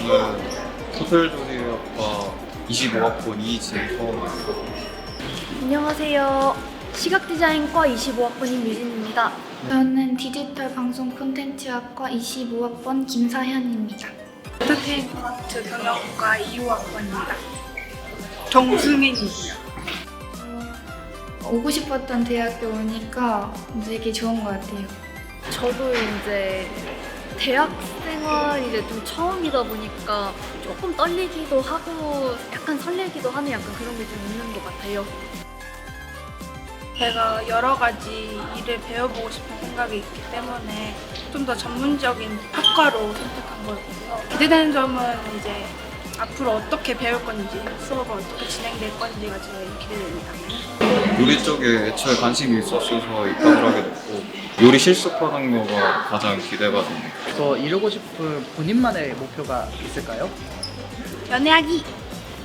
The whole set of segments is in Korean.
디지털 조리학과 25학번 이진서입니다. 안녕하세요. 시각디자인과 25학번인 유진입니다. 저는 디지털 방송 콘텐츠학과 25학번 김사현입니다. 엔터테인먼트 경영과 2호학번입니다. 정수민이고요. 오고 싶었던 대학교 오니까 되게 좋은 것 같아요. 저도 이제 대학 생활이 이제 좀 처음이다 보니까 조금 떨리기도 하고 약간 설레기도 하는 약간 그런 게 좀 있는 것 같아요. 제가 여러 가지 일을 배워보고 싶은 생각이 있기 때문에 좀 더 전문적인 학과로 선택한 거였고요. 기대되는 점은 이제 앞으로 어떻게 배울 건지, 수업이 어떻게 진행될 건지가 제일 기대됩니다. 요리 쪽에 애초에 관심이 있었어서 입학을 하게 됐고 요리 실습하는 거가 가장 기대가 됩니다. 더 이루고 싶은 본인만의 목표가 있을까요? 연애하기!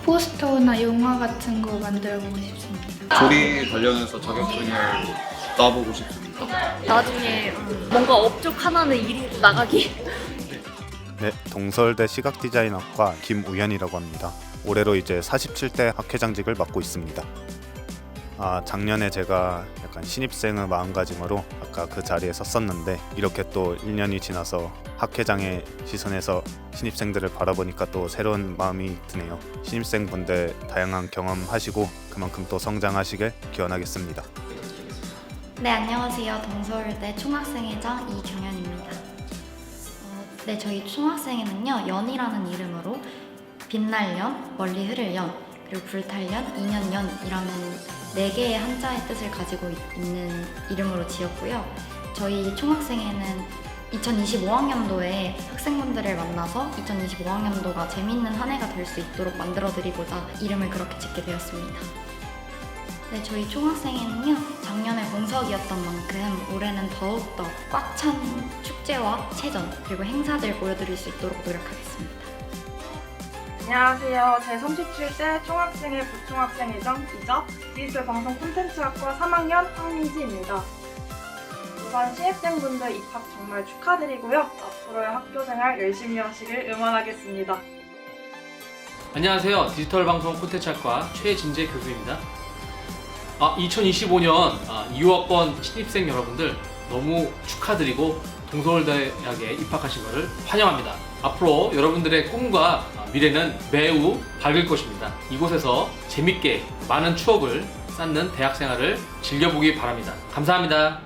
포스터나 영화 같은 거 만들어 보고 싶습니다. 조리 관련해서 자격증을 따보고 싶습니다. 나중에 음, 뭔가 업적 하나는 일이 나가기. 네, 동서울대 시각디자인학과 김우현이라고 합니다. 올해로 이제 47대 학회장직을 맡고 있습니다. 아, 작년에 제가 약간 신입생의 마음가짐으로 아까 그 자리에 섰었는데 이렇게 또 1년이 지나서 학회장의 시선에서 신입생들을 바라보니까 또 새로운 마음이 드네요. 신입생분들 다양한 경험하시고 그만큼 또 성장하시길 기원하겠습니다. 네, 안녕하세요. 동서울대 총학생회장 이경현입니다. 어, 네, 저희 총학생회는요, 연이라는 이름으로 빛날 연, 멀리 흐를 연, 그리고 불탈 연, 인연 연이라는 네 개의 한자의 뜻을 가지고 있- 있는 이름으로 지었고요. 저희 총학생회는 2025학년도에 학생분들을 만나서 2025학년도가 재밌는 한 해가 될 수 있도록 만들어드리고자 이름을 그렇게 짓게 되었습니다. 네, 저희 총학생회는요, 작년에 공석이었던 만큼 올해는 더욱더 꽉 찬 축제와 체전, 그리고 행사들 보여드릴 수 있도록 노력하겠습니다. 안녕하세요. 제 37대 총학생회 부총학생회장이자 디지털 방송 콘텐츠학과 3학년 황민지입니다. 우선 신입생분들 입학 정말 축하드리고요. 앞으로의 학교생활 열심히 하시길 응원하겠습니다. 안녕하세요. 디지털 방송 콘텐츠학과 최진재 교수입니다. 아, 2025년 2호학번 신입생 여러분들 너무 축하드리고 동서울대학에 입학하신 것을 환영합니다. 앞으로 여러분들의 꿈과 아, 미래는 매우 밝을 것입니다. 이곳에서 재밌게 많은 추억을 쌓는 대학 생활을 즐겨보기 바랍니다. 감사합니다.